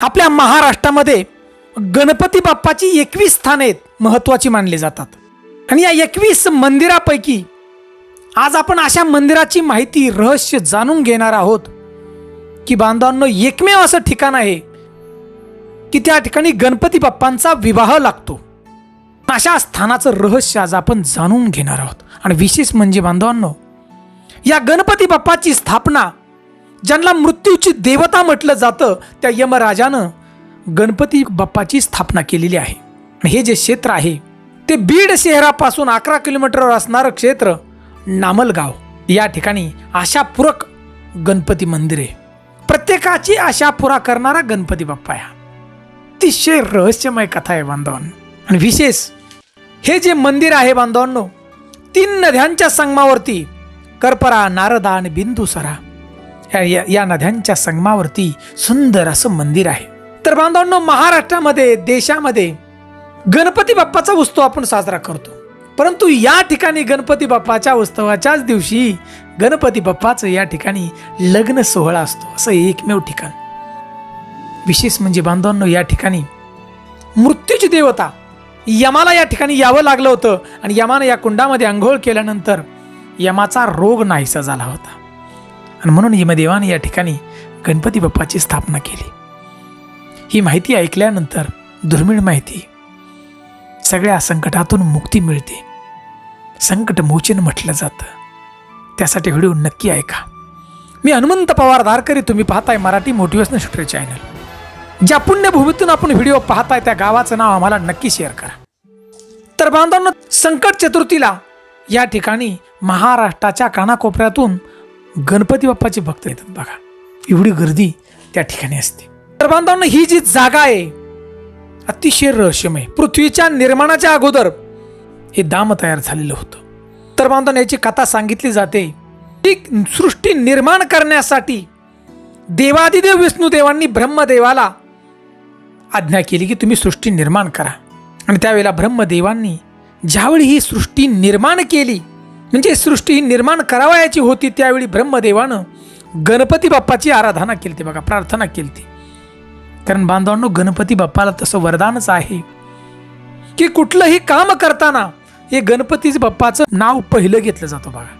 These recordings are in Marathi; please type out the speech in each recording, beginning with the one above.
आपल्या महाराष्ट्रामध्ये गणपती बाप्पाची एकवीस स्थाने आहेत महत्त्वाची मानली जातात. आणि या एकवीस मंदिरापैकी आज आपण अशा मंदिराची माहिती रहस्य जाणून घेणार आहोत की बांधवांनो एकमेव असं ठिकाण आहे की त्या ठिकाणी गणपती बाप्पांचा विवाह लागतो. अशा स्थानाचं रहस्य आज आपण जाणून घेणार आहोत. आणि विशेष म्हणजे बांधवांनो या गणपती बाप्पाची स्थापना ज्यांना मृत्यूची देवता म्हटलं जातं त्या यमराजानं गणपती बाप्पाची स्थापना केलेली आहे. हे जे क्षेत्र आहे ते बीड शहरापासून अकरा किलोमीटरवर असणारं क्षेत्र नामलगाव. या ठिकाणी आशापूरक गणपती मंदिर आहे. प्रत्येकाची आशा पुरा करणारा गणपती बाप्पा या हा. अतिशय रहस्यमय कथा आहे बांधवांनो. आणि विशेष हे जे मंदिर आहे बांधवांनो तीन नद्यांच्या संगमावरती करपरा नारदा आणि बिंदुसरा. या- या या नद्यांच्या संगमावरती सुंदर असं मंदिर आहे. तर बांधवांनो महाराष्ट्रामध्ये देशामध्ये गणपती बाप्पाचा उत्सव आपण साजरा करतो. परंतु या ठिकाणी गणपती बाप्पाच्या उत्सवाच्याच दिवशी गणपती बाप्पाचं या ठिकाणी लग्न सोहळा असतो असं एकमेव ठिकाण. विशेष म्हणजे बांधवांनो या ठिकाणी मृत्यूची देवता यमाला या ठिकाणी यावं लागलं होतं आणि यमानं या कुंडामध्ये आंघोळ केल्यानंतर यमाचा रोग नाहीसा झाला होता. आणि म्हणून हिमदेवाने या ठिकाणी गणपती बाप्पाची स्थापना केली. ही माहिती ऐकल्यानंतर दुर्मिळ माहिती सगळ्या संकटातून मुक्ती मिळते. संकट मोचन म्हटलं जातं. त्यासाठी व्हिडिओ नक्की ऐका. मी हनुमंत पवार धारकरी तुम्ही पाहताय मराठी मोटिवेशनल शूटर चॅनल. ज्या पुण्यभूमीतून आपण व्हिडिओ पाहताय त्या गावाचं नाव आम्हाला नक्की शेअर करा. तर बांधवांना संकट चतुर्थीला या ठिकाणी महाराष्ट्राच्या कानाकोपऱ्यातून गणपती बाप्पाचे भक्त येतात बघा. एवढी गर्दी त्या ठिकाणी असते. तर बांधवांना ही जी जागा आहे अतिशय रहस्यमय. पृथ्वीच्या निर्माणाच्या अगोदर हे दाम तयार झालेलं होतं. तर बांधवांना याची कथा सांगितली जाते. की सृष्टी निर्माण करण्यासाठी देवादिदेव विष्णुदेवांनी ब्रह्मदेवाला आज्ञा केली की तुम्ही सृष्टी निर्माण करा. आणि त्यावेळेला ब्रह्मदेवांनी ज्यावेळी ही सृष्टी निर्माण केली म्हणजे सृष्टी ही निर्माण करावयाची होती त्यावेळी ब्रह्मदेवानं गणपती बाप्पाची आराधना केली ती बघा प्रार्थना केली ती. कारण बांधवांनो गणपती बाप्पाला तसं वरदानच आहे की कुठलंही काम करताना हे गणपती बाप्पाचं नाव पहिलं घेतलं जातं बघा.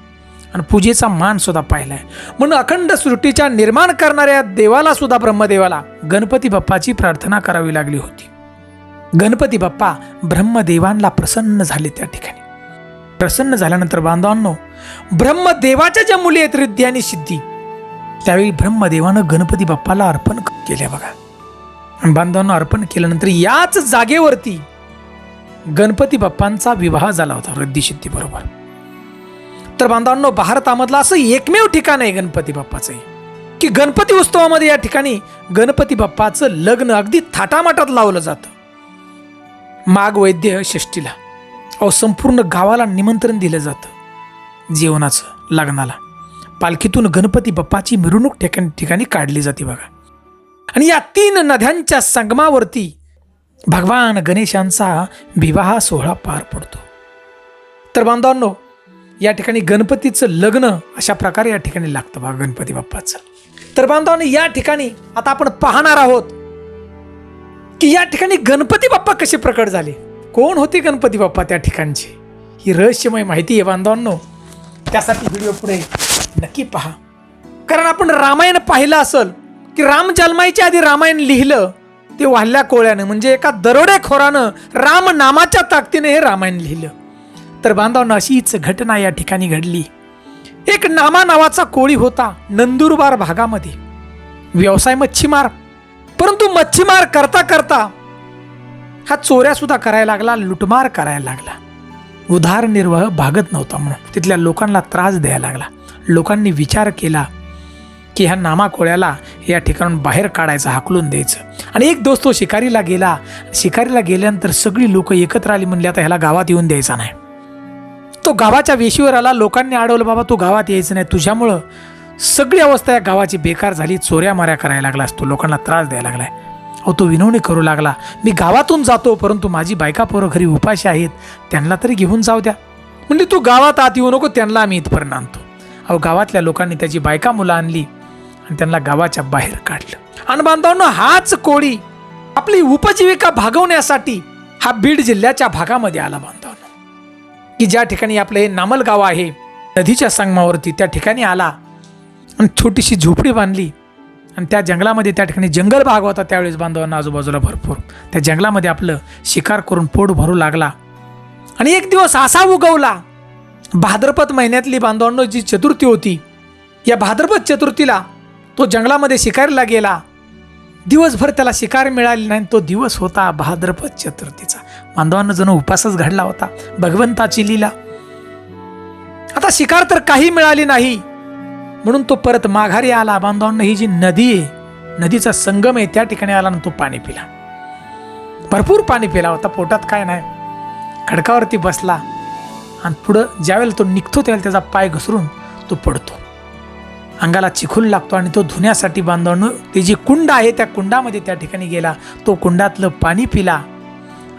आणि पूजेचा मान सुद्धा पाहिलाय म्हणून अखंड सृष्टीच्या निर्माण करणाऱ्या देवाला सुद्धा ब्रह्मदेवाला गणपती बाप्पाची प्रार्थना करावी लागली होती. गणपती बाप्पा ब्रह्मदेवांना प्रसन्न झाले त्या ठिकाणी. प्रसन्न झाल्यानंतर बांधवांनो ब्रह्मदेवाच्या ज्या मुली आहेत रिद्धी आणि सिद्धी त्यावेळी ब्रह्मदेवानं गणपती बाप्पाला अर्पण केल्या बघा. बांधवांना अर्पण केल्यानंतर याच जागेवरती गणपती बाप्पांचा विवाह झाला होता रिद्धी सिद्धी बरोबर. तर बांधवांनो भारतामधलं असं एकमेव ठिकाण आहे गणपती बाप्पाचं. की गणपती उत्सवामध्ये या ठिकाणी गणपती बाप्पाचं लग्न अगदी थाटामाटात लावलं जातं. माग वैद्य षष्टीला अहो संपूर्ण गावाला निमंत्रण दिलं जातं. जेवणाचं लग्नाला. पालखीतून गणपती बाप्पाची मिरवणूक ठिकाणी ठिकाणी काढली जाते बघा. आणि या तीन नद्यांच्या संगमावरती भगवान गणेशांचा विवाह सोहळा पार पडतो. तर बांधवांनो या ठिकाणी गणपतीचं लग्न अशा प्रकारे या ठिकाणी लागतं बघा गणपती बाप्पाचं. तर बांधवांनो या ठिकाणी आता आपण पाहणार आहोत की या ठिकाणी गणपती बाप्पा कसे प्रकट झाले. कोण होते गणपती बाप्पा त्या ठिकाणचे? ही रहस्यमय माहिती आहे बांधवांनो. त्यासाठी व्हिडिओ पुढे नक्की पहा. कारण आपण रामायण पाहिलं असेल की राम जन्मायच्या आधी रामायण लिहिलं ते वाहल्या कोळ्यानं म्हणजे एका दरोडेखोरानं राम नामाच्या ताकदीने हे रामायण लिहिलं. तर बांधवांनो अशीच घटना या ठिकाणी घडली. एक नामा नावाचा कोळी होता नंदुरबार भागामध्ये. व्यवसाय मच्छीमार. परंतु मच्छीमार करता करता हा चोऱ्यासुद्धा करायला लागला लुटमार करायला लागला. उदारनिर्वाह भागत नव्हता म्हणून. तिथल्या लोकांना त्रास द्यायला लागला. लोकांनी विचार केला की ह्या नामाकोळ्याला या ठिकाणून बाहेर काढायचं हाकलून द्यायचं. आणि एक दोस्त तो शिकारीला गेला. शिकारीला गेल्यानंतर सगळी लोक एकत्र आली म्हणली आता ह्याला गावात येऊन द्यायचा नाही. तो गावाच्या वेशीवर आला. लोकांनी अडवलं बाबा तू गावात यायचं नाही. तुझ्यामुळं सगळी अवस्था या गावाची बेकार झाली. चोऱ्या माऱ्या करायला लागला असतो. लोकांना त्रास द्यायला लागलाय. अहो तो विनवणी करू लागला. मी गावातून जातो परंतु माझी बायका पोरं घरी उपाशी आहेत. त्यांना तरी घेऊन जाऊ द्या. म्हणजे तू गावात आत येऊ नको त्यांना आम्ही इथपर्यंत आणतो. अहो गावातल्या लोकांनी त्याची बायका मुलं आणली आणि त्यांना गावाच्या बाहेर काढलं. आणि बांधवांनो हाच कोळी आपली उपजीविका भागवण्यासाठी हा बीड जिल्ह्याच्या भागामध्ये आला बांधवांनो. की ज्या ठिकाणी आपलं हे नामल गाव आहे नदीच्या संगमावरती त्या ठिकाणी आला आणि छोटीशी झोपडी बांधली. आणि त्या जंगलामध्ये त्या ठिकाणी जंगल भाग होता त्यावेळेस बांधवांना आजूबाजूला भरपूर. त्या जंगलामध्ये आपलं शिकार करून पोट भरू लागला. आणि एक दिवस असा उगवला भाद्रपद महिन्यातली बांधवांनो जी चतुर्थी होती या भाद्रपद चतुर्थीला तो जंगलामध्ये शिकारीला गेला. दिवसभर त्याला शिकार मिळाली नाही तो दिवस होता भाद्रपद चतुर्थीचा. बांधवांना जणू उपासच घडला होता भगवंताची लीला. आता शिकार तर काही मिळाली नाही म्हणून तो परत माघारी आला. बांधवांना ही जी नदी आहे नदीचा संगम आहे त्या ठिकाणी आला आणि तो पाणी पिला. भरपूर पाणी पिला होता पोटात काय नाही. खडकावरती बसला आणि पुढं ज्यावेळेला तो निघतो त्यावेळेला त्याचा पाय घसरून तो पडतो. अंगाला चिखूल लागतो आणि तो धुण्यासाठी बांधवांनो ते जी कुंड आहे त्या कुंडामध्ये त्या ठिकाणी गेला. तो कुंडातलं पाणी पिला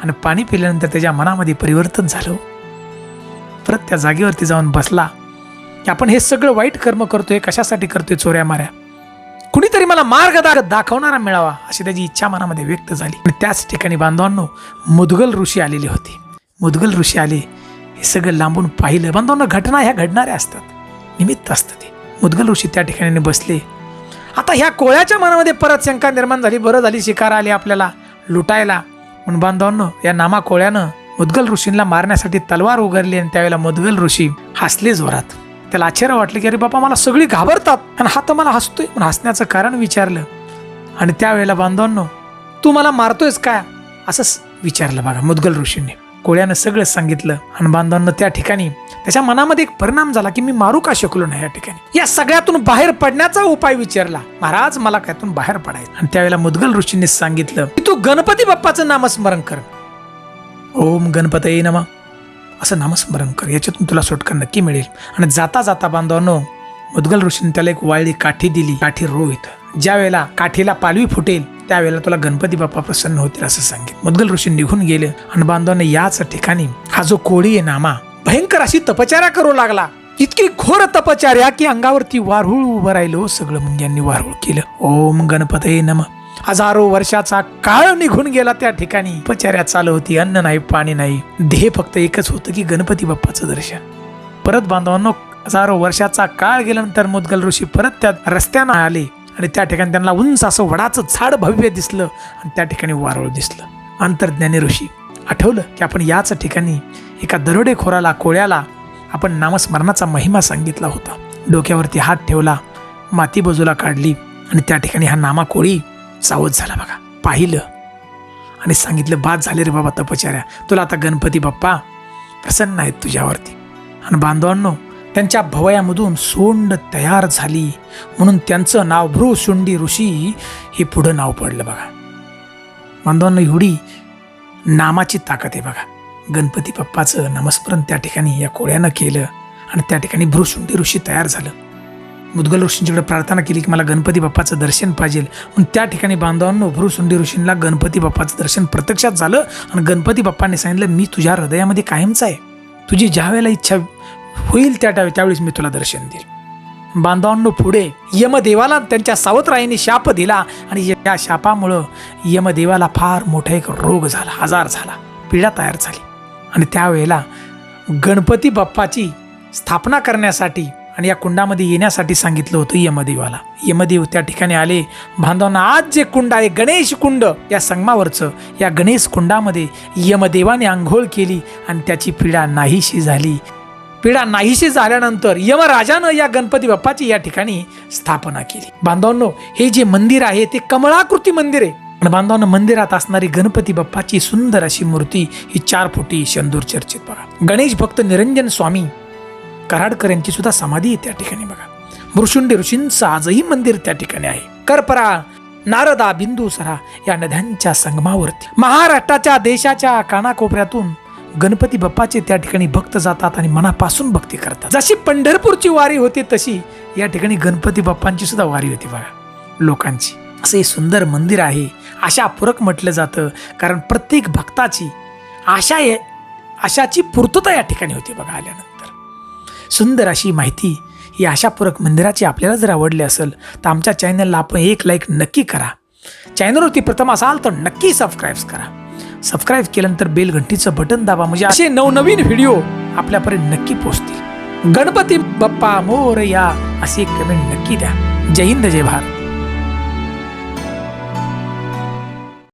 आणि पाणी पिल्यानंतर त्याच्या मनामध्ये परिवर्तन झालं. परत त्या जागेवरती जाऊन बसला. आपण हे सगळं वाईट कर्म करतोय कशासाठी करतोय चोऱ्या माऱ्या? कुणीतरी मला मार्ग दाखवणारा मिळावा अशी त्याची इच्छा मनामध्ये व्यक्त झाली. आणि त्याच ठिकाणी बांधवांनो मुदगल ऋषी आलेले होते. मुदगल ऋषी आले हे सगळं लांबून पाहिलं. बांधवांनो घटना ह्या घडणाऱ्या असतात. निमित्त असतं ते. मुदगल ऋषी त्या ठिकाणी बसले. आता ह्या कोळ्याच्या मनामध्ये परत शंका निर्माण झाली. बरं झाली शिकार आली आपल्याला लुटायला. म्हणून बांधवांनो या नामा कोळ्यानं मुदगल ऋषींना मारण्यासाठी तलवार उघडली आणि त्यावेळेला मुदगल ऋषी हसले जोरात. त्याला आश्चर्य वाटलं की अरे बाबा मला सगळी घाबरतात. आणि हा तर मला हसतोय. म्हणून हसण्याचं कारण विचारलं. आणि त्यावेळेला बांधवांनो तू मला मारतोयस काय असंच विचारलं बघा मुदगल ऋषींनी. कोळ्यानं सगळं सांगितलं. आणि बांधवांना त्या ठिकाणी त्याच्या मनामध्ये एक परिणाम झाला की मी मारू का शकलो नाही या ठिकाणी? या सगळ्यातून बाहेर पडण्याचा उपाय विचारला. महाराज मला त्यातून बाहेर पडायचं? आणि त्यावेळेला मुदगल ऋषींनी सांगितलं की तू गणपती बाप्पाचं नामस्मरण कर. ओम गणपतये नमा. असं नामस्मरण कर. याच्यातून तुला सुटका नक्की मिळेल. आणि जाता जाता बांधवांनो मुदगल ऋषीने त्याला एक वाळली काठी दिली. काठी रोहित ज्या वेळेला काठीला पालवी फुटेल त्यावेळेला तुला गणपती बाप्पा प्रसन्न होतील असं सांगितलं मुदगल ऋषी निघून गेले आणि बांधवांना याच ठिकाणी हा जो कोळी आहे नामा भयंकर अशी तपचार्या करू लागला. इतकी घोर तपचार्या की अंगावरती वारुळ उभं राहिलो. सगळं मुंग्यांनी वारुळ केलं. ओम गणपते नम. हजारो वर्षाचा काळ निघून गेला त्या ठिकाणी. उपचार्या चालू होती. अन्न नाही पाणी नाही. ध्येय फक्त एकच होतं की गणपती बाप्पाचं दर्शन. परत बांधवांनो हजारो वर्षाचा काळ गेल्यानंतर मुदगल ऋषी परत त्या रस्त्यानं आले आणि त्या ठिकाणी त्यांना उंच असं वडाचं झाड भव्य दिसलं आणि त्या ठिकाणी वारुळ दिसलं. अंतर्ज्ञानी ऋषी आठवलं की आपण याच ठिकाणी एका दरोडेखोराला कोळ्याला आपण नामस्मरणाचा महिमा सांगितला होता. डोक्यावरती हात ठेवला माती बाजूला काढली आणि त्या ठिकाणी हा नामा कोळी सावध झाला बघा. पाहिलं. आणि सांगितलं बाद झाले रे बाबा तपचार्या तुला आता गणपती बाप्पा प्रसन्न आहेत तुझ्यावरती. आणि बांधवांनो त्यांच्या भवयामधून सोंड तयार झाली. म्हणून त्यांचं नाव भ्रूशुंडी ऋषी हे पुढं नाव पडलं बघा. बांधवांनो एवढी नामाची ताकद आहे बघा. गणपती बाप्पाचं नामस्मरण त्या ठिकाणी या कोळ्यानं केलं आणि त्या ठिकाणी भ्रूशुंडी ऋषी तयार झालं. मुदगल ऋषींच्याकडे प्रार्थना केली की मला गणपती बाप्पाचं दर्शन पाहिजे. म्हणून त्या ठिकाणी बांधवांनो भ्रूसुंडी ऋषींना गणपती बाप्पाचं दर्शन प्रत्यक्षात झालं आणि गणपती बाप्पाने सांगितलं मी तुझ्या हृदयामध्ये कायमचा आहे. तुझी ज्या वेळेला इच्छा होईल त्या टावे त्यावेळेस मी तुला दर्शन देईल बांधवांनो पुढे यमदेवाला त्यांच्या सावतरायांनी शाप दिला आणि या शापामुळं यमदेवाला फार मोठा एक रोग झाला आजार झाला पीडा तयार झाली. आणि त्यावेळेला गणपती बाप्पाची स्थापना करण्यासाठी आणि या कुंडामध्ये येण्यासाठी सांगितलं होतं यमदेवाला. यमदेव त्या ठिकाणी आले. बांधवांना आज जे कुंड आहे गणेश कुंड या संगमावरचं या गणेश कुंडामध्ये यमदेवाने आंघोळ केली आणि त्याची पीडा नाहीशी झाली. पीडा नाहीशी झाल्यानंतर यमराजानं या गणपती बाप्पाची या ठिकाणी स्थापना केली. बांधवांनो हे जे मंदिर आहे ते कमळाकृती मंदिर आहे. आणि बांधवांना मंदिरात असणारी गणपती बाप्पाची सुंदर अशी मूर्ती ही चार फुटी शंदूर चर्चित बघा गणेश भक्त निरंजन स्वामी कराडकर यांची सुद्धा समाधी आहे त्या ठिकाणी बघा. मृशुंडी ऋषींचं आजही मंदिर त्या ठिकाणी आहे. करपरा नारदा बिंदुसरा या नद्यांच्या संगमावरती. महाराष्ट्राच्या देशाच्या कानाकोपऱ्यातून गणपती बाप्पाचे त्या ठिकाणी भक्त जातात आणि मनापासून भक्ती करतात. जशी पंढरपूरची वारी होती तशी या ठिकाणी गणपती बाप्पांची सुद्धा वारी होती बघा लोकांची. असं हे सुंदर मंदिर आहे आशापूरक म्हटलं जातं कारण प्रत्येक भक्ताची आशा आहे आशाची पूर्तता या ठिकाणी होती बघा आल्यानंतर. सुंदर अशी माहिती ही आशापूरक मंदिराची आपल्याला जर आवडली असेल तर आमच्या चॅनलला आपण एक लाईक नक्की करा. चॅनलवरती प्रथम असाल तर नक्की सबस्क्राईब करा. सबस्क्राईब केल्यानंतर बेल घंटीचं बटन दाबा म्हणजे असे नवनवीन व्हिडिओ आपल्यापर्यंत नक्की पोहोचतील. गणपती बाप्पा मोर या अशी एक कमेंट नक्की द्या. जय हिंद जय भारत.